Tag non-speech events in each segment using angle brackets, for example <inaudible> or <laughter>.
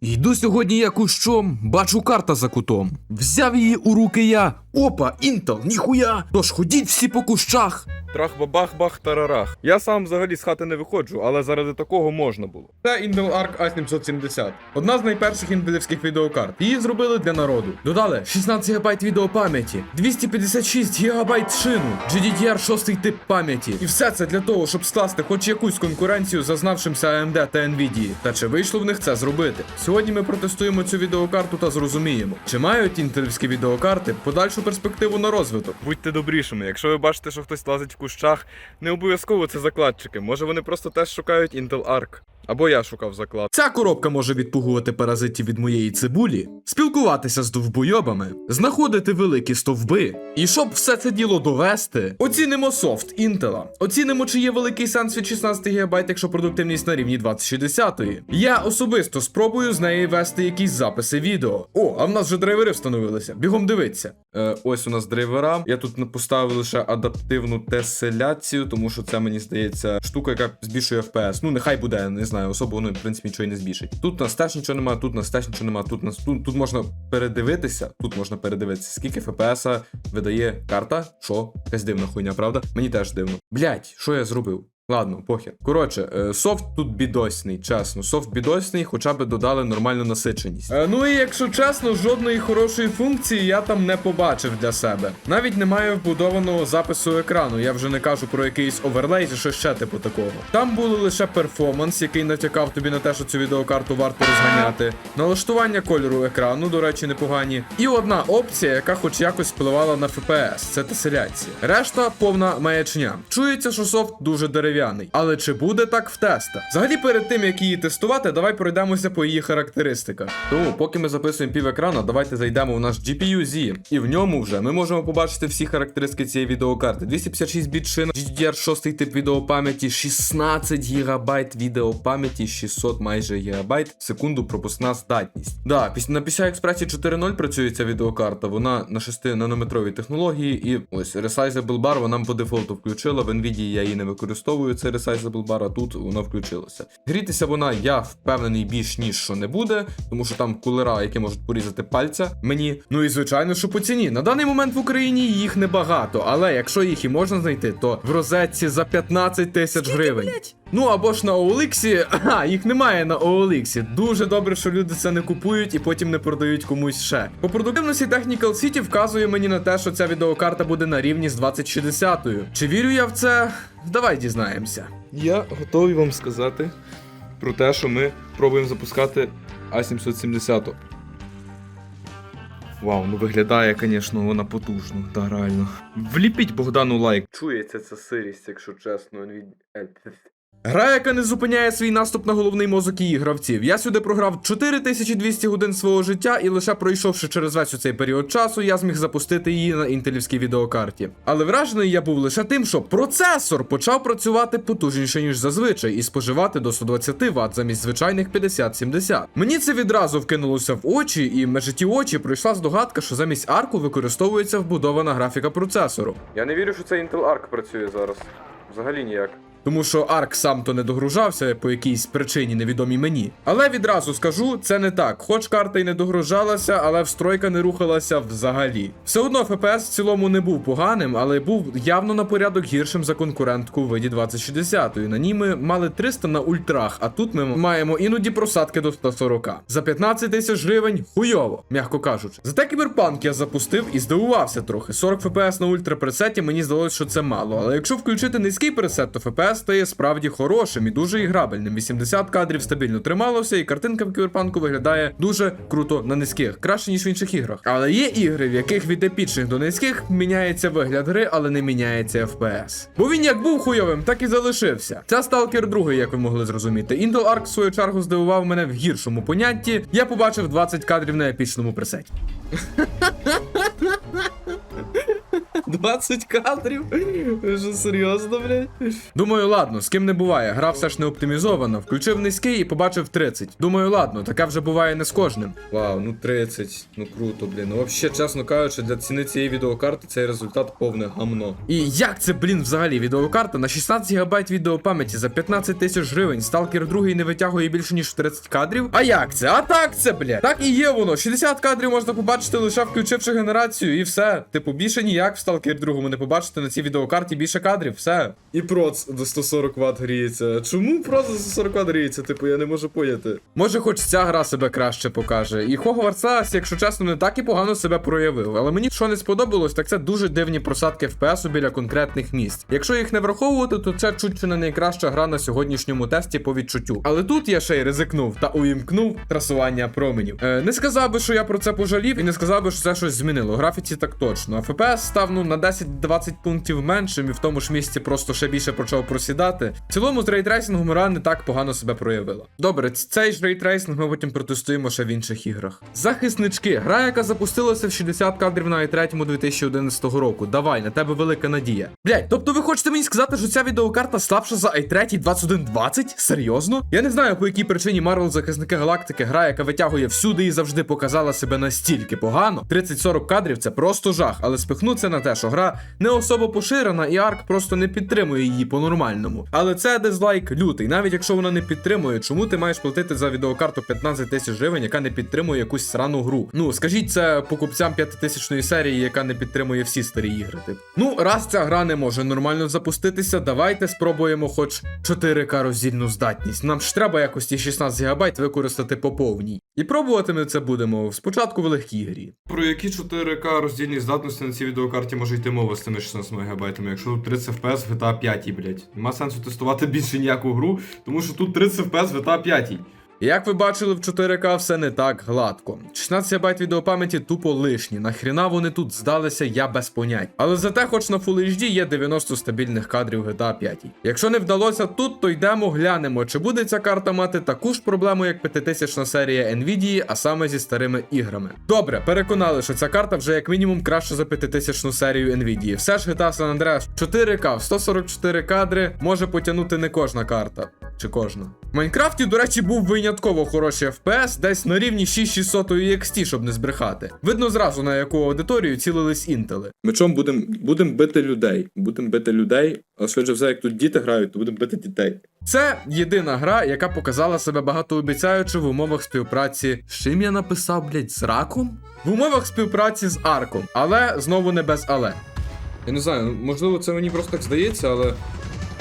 Йду сьогодні я кущом, бачу карта за кутом. Взяв її у руки я. Опа, інтел, ніхуя! Тож ходіть всі по кущах. Трах-бабах-бах тарарах. Я сам взагалі з хати не виходжу, але заради такого можна було. Це Intel Arc A770. Одна з найперших інтелівських відеокарт. Її зробили для народу. Додали 16 ГБ відеопам'яті, 256 ГБ шину, GDDR 6 тип пам'яті. І все це для того, щоб скласти хоч якусь конкуренцію зазнавшимся AMD та Nvidia. Та чи вийшло в них це зробити? Сьогодні ми протестуємо цю відеокарту та зрозуміємо, чи мають інтелівські відеокарти подальшу перспективу на розвиток. Будьте добрішими, якщо ви бачите, що хтось лазить в кущах, не обов'язково це закладчики. Може вони просто теж шукають Intel Arc. Або я шукав заклад. Ця коробка може відпугувати паразитів від моєї цибулі, спілкуватися з довбойобами, знаходити великі стовби. І щоб все це діло довести, Оцінимо софт Інтела. Оцінимо, чи є великий сенс від 16 ГБ, якщо продуктивність на рівні 2060. Я особисто спробую з неї вести якісь записи відео. О, а в нас вже драйвери встановилися. Бігом дивиться. Е, ось у нас драйвера. Я тут поставив лише адаптивну теселяцію, тому що це мені здається штука, яка збільшує FPS. Ну, нехай буде, не знаю, особо воно в принципі нічого і не збільшить. Тут нас теж нічого немає, тут нас теж нічого немає, тут нас тут, тут можна передивитися. Тут можна передивитися, скільки FPS видає карта. Що? Якась дивна хуйня, правда? Мені теж дивно. Блять, що я зробив? Ладно, похер. Коротше, е, софт тут бідосний, чесно. Софт бідосний, хоча б додали нормальну насиченість. Е, ну і якщо чесно, жодної хорошої функції я там не побачив для себе. Навіть немає вбудованого запису екрану. Я вже не кажу про якийсь оверлей чи щось ще типу такого. Там було лише перформанс, який натякав тобі на те, що цю відеокарту варто розганяти. Налаштування кольору екрану, до речі, непогані. І одна опція, яка хоч якось впливала на FPS, це теселяція. Решта повна маячня. Чується, що софт дуже дерев'яний. Але чи буде так в тестах? Взагалі, перед тим як її тестувати, давай пройдемося по її характеристиках. Тому, поки ми записуємо пів екрана, давайте зайдемо у наш GPU Z. І в ньому вже ми можемо побачити всі характеристики цієї відеокарти. 256 біт шина, GDDR 6 тип відеопам'яті, 16 ГБ відеопам'яті, 600 майже ГБ в секунду пропускна здатність. Да, на PCI Express 4.0 працює ця відеокарта, вона на 6 нанометровій технології, і ось Resizable Bar вона по дефолту включила. В Nvidia я її не використовую, це Resizable Bar, а тут вона включилася. Грітися вона, я впевнений, більш ніж що не буде, тому що там кулера, які можуть порізати пальця мені. Ну і звичайно, що по ціні. На даний момент в Україні їх небагато, але якщо їх і можна знайти, то в розетці за 15 тисяч гривень. Ну або ж на OLX, <clears throat> а їх немає на OLX. Дуже добре, що люди це не купують і потім не продають комусь ще. По продуктивності Technical City вказує мені на те, що ця відеокарта буде на рівні з 2060. Чи вірю я в це? Давай дізнаємося. Я готовий вам сказати про те, що ми пробуємо запускати А770. Вау, ну виглядає, звісно, вона потужно, та реально. Вліпіть Богдану лайк. Чується ця сирість, якщо чесно. Гра, яка не зупиняє свій наступ на головний мозок її гравців. Я сюди програв 4200 годин свого життя, і лише пройшовши через весь у цей період часу, я зміг запустити її на інтелівській відеокарті. Але вражений я був лише тим, що процесор почав працювати потужніше, ніж зазвичай, і споживати до 120 Вт замість звичайних 50-70. Мені це відразу вкинулося в очі, і межі ті очі пройшла здогадка, що замість арку використовується вбудована графіка процесору. Я не вірю, що це Intel Arc працює зараз. Взагалі ніяк. Тому що Арк сам то не догружався по якійсь причині невідомій мені. Але відразу скажу, це не так. Хоч карта й не догружалася, але встройка не рухалася взагалі. Все одно FPS в цілому не був поганим, але був явно на порядок гіршим за конкурентку у виді 2060. На ній ми мали 300 на ультрах, а тут ми маємо іноді просадки до 140. За 15 тисяч гривень хуйово, м'яко кажучи. Зате кіберпанк я запустив і здивувався трохи. 40 FPS на ультрапресеті мені здалося, що це мало. Але якщо включити низький пресет, то FPS стає справді хорошим і дуже іграбельним. 80 кадрів стабільно трималося, і картинка в кіберпанку виглядає дуже круто на низьких, краще ніж в інших іграх. Але є ігри, в яких від епічних до низьких міняється вигляд гри, але не міняється FPS. Бо він як був хуйовим, так і залишився. Це Stalker 2, як ви могли зрозуміти. Intel Arc в свою чергу здивував мене в гіршому понятті. Я побачив 20 кадрів на епічному пресеті. <laughs> 20 кадрів? Що, серйозно, блядь? Думаю, ладно, з ким не буває. Гра все ж не оптимізована. Включив низький і побачив 30. Думаю, ладно, таке вже буває не з кожним. Вау, ну 30, ну круто, блін. Ну взагалі, чесно кажучи, для ціни цієї відеокарти цей результат повне гамно. І як це, блін, взагалі відеокарта на 16 ГБ відеопам'яті за 15 тисяч гривень. Сталкер 2 не витягує більше ніж 30 кадрів. А як це? А так це, блядь. Так і є воно. 60 кадрів можна побачити лише включивши генерацію, і все. Типу, більше ніяк в Сталкер 2 не побачите на цій відеокарті більше кадрів, все. І проц до 140 Вт гріється. Чому проц до 140 Вт гріється? Типу, я не можу поняти. Може, хоч ця гра себе краще покаже. І Hogwarts Legacy, якщо чесно, не так і погано себе проявив. Але мені що не сподобалось, так це дуже дивні просадки FPS біля конкретних місць. Якщо їх не враховувати, то це чуть чи не найкраща гра на сьогоднішньому тесті по відчуттю. Але тут я ще й ризикнув та увімкнув трасування променів. Е, не сказав би, що я про це пожалів, і не сказав би, що це щось змінило. Графіці так точно. А FPS став ну на 10-20 пунктів меншим, і в тому ж місці просто ще більше почав просідати. В цілому з рейтрейсингом гра не так погано себе проявила. Добре, цей ж рейтрейсинг ми потім протестуємо ще в інших іграх. Захиснички, гра, яка запустилася в 60 кадрів на i3 2011 року. Давай, на тебе велика надія. Блять, тобто ви хочете мені сказати, що ця відеокарта слабша за i3 2120? Серйозно? Я не знаю, по якій причині Marvel Захисники Галактики гра, яка витягує всюди і завжди показала себе настільки погано. 30-40 кадрів це просто жах, але спихну це на те, що гра не особо поширена, і Арк просто не підтримує її по-нормальному. Але це дизлайк лютий. Навіть якщо вона не підтримує, чому ти маєш платити за відеокарту 15 тисяч гривень, яка не підтримує якусь срану гру? Ну скажіть це покупцям 5000 серії, яка не підтримує всі старі ігри. Тип. Ну, раз ця гра не може нормально запуститися, давайте спробуємо хоч 4К роздільну здатність. Нам ж треба якось ті 16 ГБ використати по повній. І пробувати ми це будемо спочатку в легкій грі. Про які 4К роздільні здатності на цій відеокарті може йти мова з тими 16 ГБ, якщо тут 30 FPS в GTA 5, блять. Нема сенсу тестувати більше ніяку гру, тому що тут 30 FPS в GTA 5. Як ви бачили, в 4К все не так гладко. 16 ГБ відеопам'яті тупо лишні. Нахріна вони тут здалися, я без понять. Але зате, хоч на Full HD є 90 стабільних кадрів GTA 5. Якщо не вдалося тут, то йдемо глянемо, чи буде ця карта мати таку ж проблему, як 5000 серія Nvidia, а саме зі старими іграми. Добре, переконали, що ця карта вже як мінімум краще за 5000 серію Nvidia. Все ж GTA San Andreas 4К в 144 кадри може потягнути не кожна карта. Чи кожна? В Майнкрафті, до речі, був винятково хороший FPS, десь на рівні 6600 XT, щоб не збрехати. Видно зразу на яку аудиторію цілились інтели. Мечом будемо будем бити людей. Будемо бити людей, а швидше все, як тут діти грають, то будемо бити дітей. Це єдина гра, яка показала себе багатообіцяючи в умовах співпраці. З чим я написав, блять, з раком? В умовах співпраці з Арком, але знову не без але. Я не знаю, ну, можливо, це мені просто так здається, але.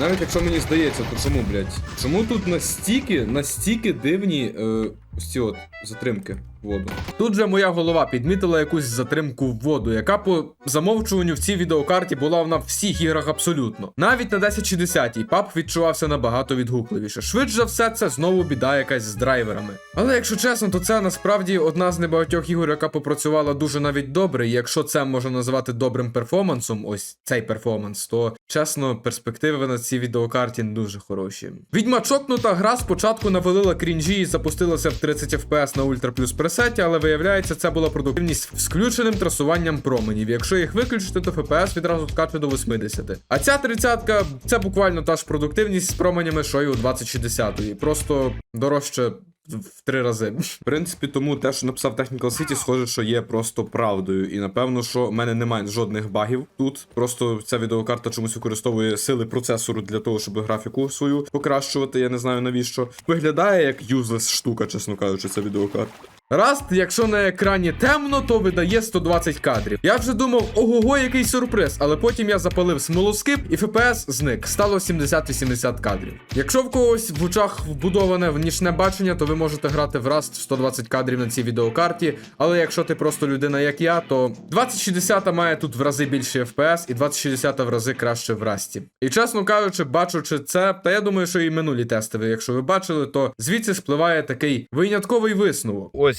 Навіть якщо мені здається, то чому, блядь? Чому тут настільки, настільки дивні е, ці от затримки воду? Тут же моя голова підмітила якусь затримку в воду, яка по замовчуванню в цій відеокарті була на всіх іграх абсолютно. Навіть на 1060 пап відчувався набагато відгукливіше. Швидше за все, це знову біда якась з драйверами. Але якщо чесно, то це насправді одна з небагатьох ігор, яка попрацювала дуже навіть добре. І якщо це можна назвати добрим перформансом, ось цей перформанс, то чесно, перспективи на цій відеокарті не дуже хороші. Відьма чокнута гра спочатку навалила крінжі і запустилася в 30 FPS на Ultra Plus пресеті, але виявляється, це була продуктивність з включеним трасуванням променів. Якщо їх виключити, то FPS відразу скаче до 80. А ця 30-ка це буквально та ж продуктивність з променями, що й у 2060. Просто дорожче. В три рази. В принципі, тому те, що написав Technical City, схоже, що є просто правдою. І напевно, що в мене немає жодних багів тут. Просто ця відеокарта чомусь використовує сили процесору для того, щоб графіку свою покращувати. Я не знаю навіщо. Виглядає як юзлес штука, чесно кажучи, ця відеокарта. Раст, якщо на екрані темно, то видає 120 кадрів. Я вже думав, ого, який сюрприз, але потім я запалив смолоскип і FPS зник. Стало 70-80 кадрів. Якщо в когось в очах вбудоване в нічне бачення, то ви можете грати в Rust в 120 кадрів на цій відеокарті. Але якщо ти просто людина, як я, то 2060 має тут в рази більше FPS і 2060 в рази краще в Расті. І чесно кажучи, бачучи це, та я думаю, що і минулі тести якщо ви бачили, то звідси спливає такий винятковий висновок. Ось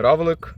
равлик.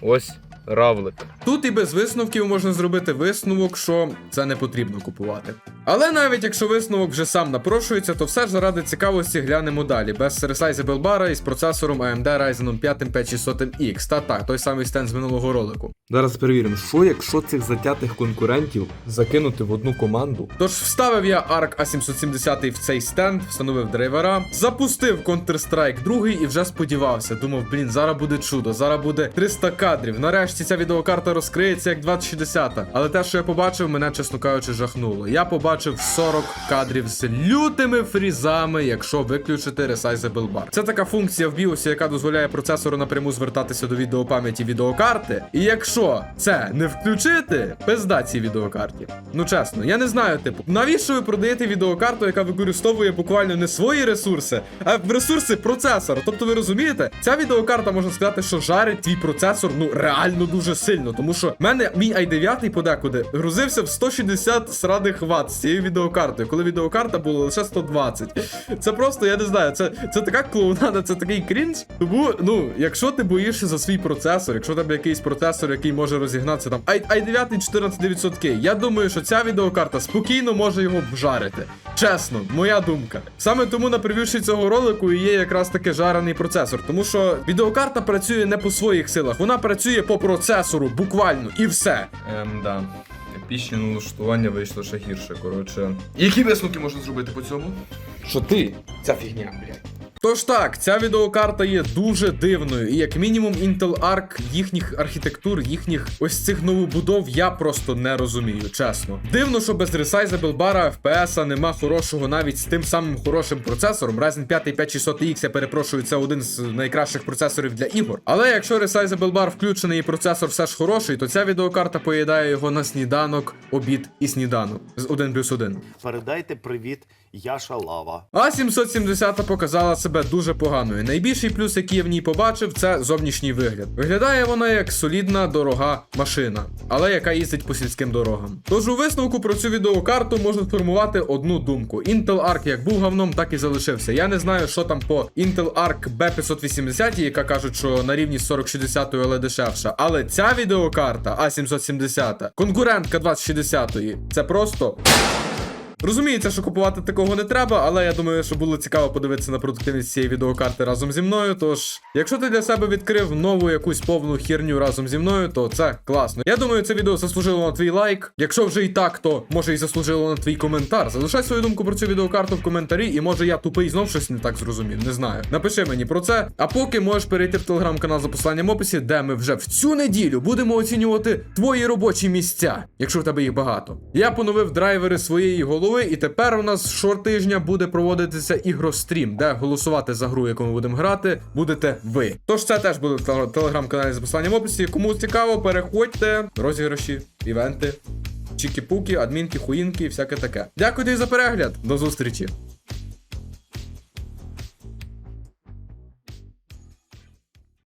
Ось равлик. Тут і без висновків можна зробити висновок, що це не потрібно купувати. Але навіть якщо висновок вже сам напрошується, то все ж заради цікавості глянемо далі. Без Resizable бара із процесором AMD Ryzen 5 5600X. Та так, той самий стенд з минулого ролику. Зараз перевіримо, що якщо цих затятих конкурентів закинути в одну команду. Тож вставив я ARC A770 в цей стенд, встановив драйвера, запустив Counter-Strike 2 і вже сподівався. Думав, блін, зараз буде чудо, зараз буде 300 кадрів. Нарешті ця відеокарта розкриється як 2060. Але те, що я побачив, мене, чесно кажучи, жахнуло. Я побачив 40 кадрів з лютими фрізами, якщо виключити Resizable Bar. Це така функція в BIOS, яка дозволяє процесору напряму звертатися до відеопам'яті відеокарти. І якщо це не включити, пизда цій відеокарті. Ну чесно, я не знаю, типу, навіщо ви продаєте відеокарту, яка використовує буквально не свої ресурси, а ресурси процесора. Тобто, ви розумієте, ця відеокарта можна сказати, що жарить твій процесор ну реально дуже сильно. Тому що в мене мій i9 подекуди грузився в 160 сраних ватт цією відеокартою, коли відеокарта була лише 120. Це просто, я не знаю, це, це така клоунада, це такий крінж. Тому, ну, якщо ти боїшся за свій процесор, якщо тебе якийсь процесор, який може розігнатися там i, i9 14900K, я думаю, що ця відеокарта спокійно може його вжарити. Чесно, моя думка. Саме тому на прев'юші цього ролику і є якраз таки жарений процесор, тому що відеокарта працює не по своїх силах, вона працює по процесору, буквально, і все. Ем, да. Епічне налаштування вийшло ще гірше, коротше. Які висновки можна зробити по цьому? Що ти? Ця фігня, блядь. Тож так, ця відеокарта є дуже дивною, і як мінімум Intel Arc їхніх архітектур, їхніх ось цих новобудов я просто не розумію, чесно. Дивно, що без Resizable бара FPS нема хорошого навіть з тим самим хорошим процесором. Ryzen 5 5600X, я перепрошую, це один з найкращих процесорів для ігор. Але якщо Resizable бар включений і процесор все ж хороший, то ця відеокарта поїдає його на сніданок, обід і сніданок з 1 плюс 1. Передайте привіт, Яша Лава. А 770 показала себе дуже поганою. Найбільший плюс, який я в ній побачив, це зовнішній вигляд. Виглядає вона як солідна, дорога машина, але яка їздить по сільським дорогам. Тож у висновку про цю відеокарту можна сформувати одну думку: Intel Arc як був говном, так і залишився. Я не знаю, що там по Intel Arc B580, яка кажуть, що на рівні з 4060, але дешевша. Але ця відеокарта A770, конкурентка 2060, це просто. Розуміється, що купувати такого не треба, але я думаю, що було цікаво подивитися на продуктивність цієї відеокарти разом зі мною. Тож, якщо ти для себе відкрив нову якусь повну хірню разом зі мною, то це класно. Я думаю, це відео заслужило на твій лайк. Якщо вже і так, то може і заслужило на твій коментар. Залишай свою думку про цю відеокарту в коментарі, і може я тупий знов щось не так зрозумів. Не знаю. Напиши мені про це. А поки можеш перейти в телеграм-канал за посиланням описі, де ми вже в цю неділю будемо оцінювати твої робочі місця, якщо в тебе їх багато. Я поновив драйвери своєї голови, і тепер у нас щотижня буде проводитися ігрострім, де голосувати за гру, яку ми будемо грати, будете ви. Тож це теж буде в телеграм-каналі за посиланням описі. Кому цікаво, переходьте, розіграші, івенти, чікі-пуки, адмінки, хуїнки і всяке таке. Дякую тобі за перегляд. До зустрічі.